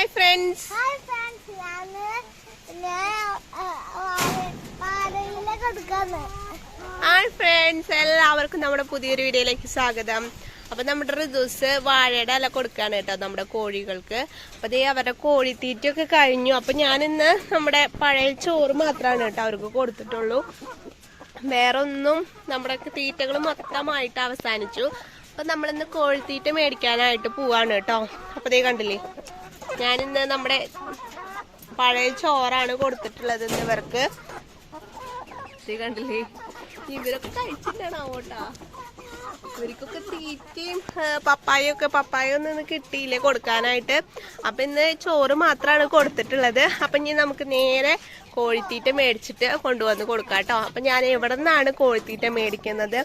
Hi friends hi friends കൊടുക്കാന്ന് hi friends എല്ലാവർക്കും നമ്മുടെ പുതിയൊരു വീഡിയോയിലേക്ക് സ്വാഗതം. അപ്പൊ നമ്മുടെ ഋതുസ് വാഴയുടെ ഇല കൊടുക്കാണ് കേട്ടോ നമ്മുടെ കോഴികൾക്ക്. അപ്പൊ ദേ അവരുടെ കോഴിത്തീറ്റൊക്കെ കഴിഞ്ഞു. അപ്പൊ ഞാനിന്ന് നമ്മുടെ പഴയ ചോറ് മാത്രമാണ് കേട്ടോ അവർക്ക് കൊടുത്തിട്ടുള്ളൂ. വേറെ ഒന്നും നമ്മുടെ തീറ്റകൾ മൊത്തമായിട്ട് അവസാനിച്ചു. അപ്പൊ നമ്മളിന്ന് കോഴിത്തീറ്റ മേടിക്കാനായിട്ട് പോവാണ് കേട്ടോ. അപ്പൊ ദേ കണ്ടില്ലേ? ഞാനിന്ന് നമ്മുടെ പഴയ ചോറാണ് കൊടുത്തിട്ടുള്ളത് ഇന്ന് ഇവർക്ക്. കണ്ടില്ലേ? ഇവരൊക്കെ കഴിച്ചിട്ടാണാവോട്ടാ ഇവർക്കൊക്കെ തീറ്റയും പപ്പായും ഒക്കെ പപ്പായ ഒന്നും കിട്ടിയില്ലേ കൊടുക്കാനായിട്ട്. അപ്പൊ ഇന്ന് ചോറ് മാത്രമാണ് കൊടുത്തിട്ടുള്ളത്. അപ്പൊ ഇനി നമുക്ക് നേരെ കോഴിത്തീറ്റ മേടിച്ചിട്ട് കൊണ്ടുവന്ന് കൊടുക്കാം കേട്ടോ അപ്പൊ ഞാൻ എവിടെ നിന്നാണ് കോഴിത്തീറ്റ മേടിക്കുന്നത്?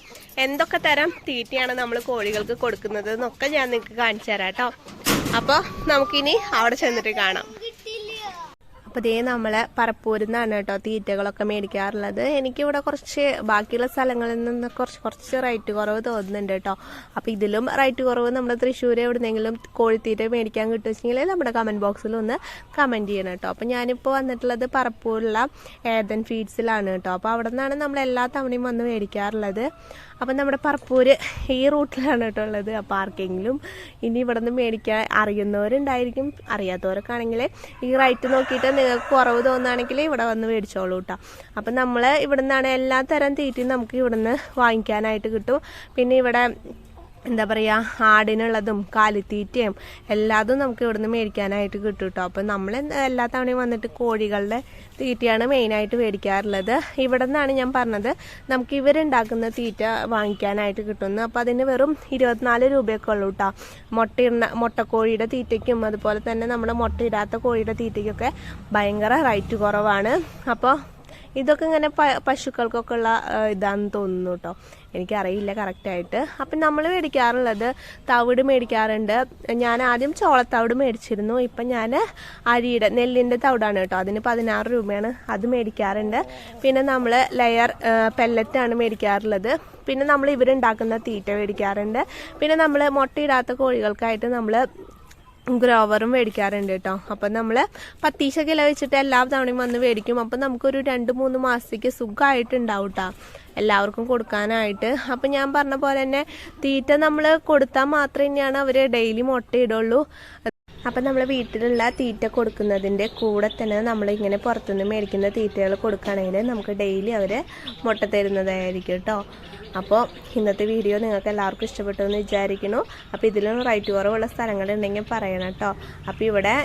എന്തൊക്കെ തരം തീറ്റയാണ് നമ്മൾ കോഴികൾക്ക് കൊടുക്കുന്നത് എന്നൊക്കെ ഞാൻ നിങ്ങൾക്ക് കാണിച്ചു തരാം കേട്ടോ അപ്പൊ നമുക്കിനി അവിടെ ചെന്നിട്ട് കാണാം. അപ്പോൾ ഇതേ നമ്മളെ പറപ്പൂരിൽ കേട്ടോ തീറ്റകളൊക്കെ മേടിക്കാറുള്ളത്. എനിക്കിവിടെ കുറച്ച് ബാക്കിയുള്ള സ്ഥലങ്ങളിൽ നിന്ന് കുറച്ച് കുറച്ച് റൈറ്റ് കുറവ് തോന്നുന്നുണ്ട് കേട്ടോ. അപ്പോൾ ഇതിലും റൈറ്റ് കുറവ് നമ്മുടെ തൃശ്ശൂർ എവിടെന്നെങ്കിലും കോഴിത്തീറ്റ മേടിക്കാൻ കിട്ടുമെങ്കിൽ നമ്മുടെ കമന്റ് ബോക്സിൽ ഒന്ന് കമന്റ് ചെയ്യണം കേട്ടോ. അപ്പോൾ ഞാനിപ്പോൾ വന്നിട്ടുള്ളത് പറപ്പൂരുള്ള ഏതൻ ഫീഡ്സിലാണ് കേട്ടോ. അപ്പോൾ അവിടെ നിന്നാണ് നമ്മൾ എല്ലാ തവണയും വന്ന് മേടിക്കാറുള്ളത്. അപ്പം നമ്മുടെ പറപ്പൂര് ഈ റൂട്ടിലാണ് കേട്ടോ ഉള്ളത്. അപ്പോൾ ആർക്കെങ്കിലും ഇനി ഇവിടെ നിന്ന് മേടിക്കാൻ അറിയുന്നവരുണ്ടായിരിക്കും. അറിയാത്തവരൊക്കെ ആണെങ്കിൽ ഈ റൈറ്റ് നോക്കിയിട്ട് നിങ്ങൾക്ക് കുറവ് തോന്നുകയാണെങ്കിൽ ഇവിടെ വന്ന് മേടിച്ചോളൂ കേട്ടോ അപ്പം നമ്മൾ ഇവിടെ നിന്നാണ് എല്ലാ തരം തീറ്റയും നമുക്ക് ഇവിടെ നിന്ന് വാങ്ങിക്കാനായിട്ട് കിട്ടും. പിന്നെ ഇവിടെ എന്താ പറയുക ആടിനുള്ളതും കാലിത്തീറ്റയും എല്ലാതും നമുക്ക് ഇവിടുന്ന് മേടിക്കാനായിട്ട് കിട്ടും കേട്ടോ അപ്പം നമ്മൾ എല്ലാ തവണയും വന്നിട്ട് കോഴികളുടെ തീറ്റയാണ് മെയിനായിട്ട് മേടിക്കാറുള്ളത്. ഇവിടെ നിന്നാണ് ഞാൻ പറഞ്ഞത് നമുക്ക് ഇവരുണ്ടാക്കുന്ന തീറ്റ വാങ്ങിക്കാനായിട്ട് കിട്ടുന്നു അപ്പം അതിന് വെറും ഇരുപത്തിനാല് രൂപയൊക്കെ ഉള്ളൂ കേട്ടോ മുട്ടയിടുന്ന മുട്ടക്കോഴിയുടെ തീറ്റയ്ക്കും അതുപോലെ തന്നെ നമ്മുടെ മുട്ടയിടാത്ത കോഴിയുടെ തീറ്റയ്ക്കൊക്കെ ഭയങ്കര റേറ്റ് കുറവാണ്. അപ്പോൾ ഇതൊക്കെ ഇങ്ങനെ പശുക്കൾക്കൊക്കെ ഉള്ള ഇതാണെന്ന് തോന്നുന്നു കേട്ടോ എനിക്കറിയില്ല കറക്റ്റായിട്ട് അപ്പം നമ്മൾ മേടിക്കാറുള്ളത് തവിട് മേടിക്കാറുണ്ട്. ഞാൻ ആദ്യം ചോളത്തവിട് മേടിച്ചിരുന്നു. ഇപ്പം ഞാൻ അരിയുടെ നെല്ലിന്റെ തവിടാണ് കേട്ടോ അതിന് പതിനാറ് രൂപയാണ് അത് മേടിക്കാറുണ്ട്. പിന്നെ നമ്മൾ ലെയർ പെല്ലറ്റാണ് മേടിക്കാറുള്ളത്. പിന്നെ നമ്മൾ ഇവരുണ്ടാക്കുന്ന തീറ്റ മേടിക്കാറുണ്ട്. പിന്നെ നമ്മൾ മുട്ടയിടാത്ത കോഴികൾക്കായിട്ട് നമ്മൾ ഗ്രോവറും മേടിക്കാറുണ്ട് കേട്ടോ. അപ്പം നമ്മൾ പത്തീശ കിലോ വെച്ചിട്ട് എല്ലാ തവണയും വന്ന് മേടിക്കും. അപ്പം നമുക്കൊരു രണ്ട് മൂന്ന് മാസത്തേക്ക് സുഖമായിട്ടുണ്ടാവും കേട്ടോ എല്ലാവർക്കും കൊടുക്കാനായിട്ട്. അപ്പം ഞാൻ പറഞ്ഞ പോലെ തന്നെ തീറ്റ നമ്മൾ കൊടുത്താൽ മാത്രമേ തന്നെയാണ് അവർ ഡെയിലി മുട്ടയിടുള്ളൂ. അപ്പം നമ്മൾ വീട്ടിലുള്ള തീറ്റ കൊടുക്കുന്നതിന്റെ കൂടെ തന്നെ നമ്മളിങ്ങനെ പുറത്തുനിന്ന് മേടിക്കുന്ന തീറ്റകൾ കൊടുക്കുകയാണെങ്കിൽ നമുക്ക് ഡെയിലി അവർ മുട്ട തരുന്നതായിരിക്കും കേട്ടോ അപ്പോൾ ഇന്നത്തെ വീഡിയോ നിങ്ങൾക്ക് എല്ലാവർക്കും ഇഷ്ടപ്പെട്ടു എന്ന് വിചാരിക്കുന്നു. അപ്പോൾ ഇതിലും റൈറ്റ് കുറവുള്ള സ്ഥലങ്ങളുണ്ടെങ്കിൽ പറയണം കേട്ടോ അപ്പോൾ ഇവിടെ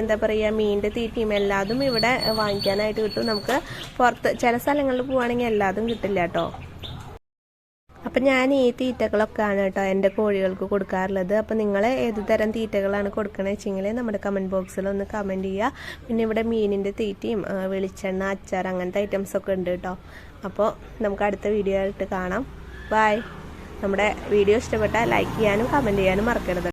എന്താ പറയുക മീനിന്റെ തീറ്റയും എല്ലാതും ഇവിടെ വാങ്ങിക്കാനായിട്ട് കിട്ടും. നമുക്ക് പുറത്ത് ചില സ്ഥലങ്ങളിൽ പോവുകയാണെങ്കിൽ എല്ലാതും കിട്ടില്ല കേട്ടോ അപ്പം ഞാൻ ഈ തീറ്റകളൊക്കെയാണ് കേട്ടോ എന്റെ കോഴികൾക്ക് കൊടുക്കാറുള്ളത്. അപ്പം നിങ്ങൾ ഏത് തരം തീറ്റകളാണ് കൊടുക്കണമെന്ന് വെച്ചെങ്കിൽ നമ്മുടെ കമന്റ് ബോക്സിൽ ഒന്ന് കമന്റ് ചെയ്യുക. പിന്നെ ഇവിടെ മീനിന്റെ തീറ്റയും വെളിച്ചെണ്ണ അച്ചാർ അങ്ങനത്തെ ഐറ്റംസ് ഒക്കെ ഉണ്ട് കേട്ടോ. അപ്പോൾ നമുക്ക് അടുത്ത വീഡിയോ ആയിട്ട് കാണാം. ബായ് നമ്മുടെ വീഡിയോ ഇഷ്ടപ്പെട്ടാൽ ലൈക്ക് ചെയ്യാനും കമന്റ് ചെയ്യാനും മറക്കരുത്.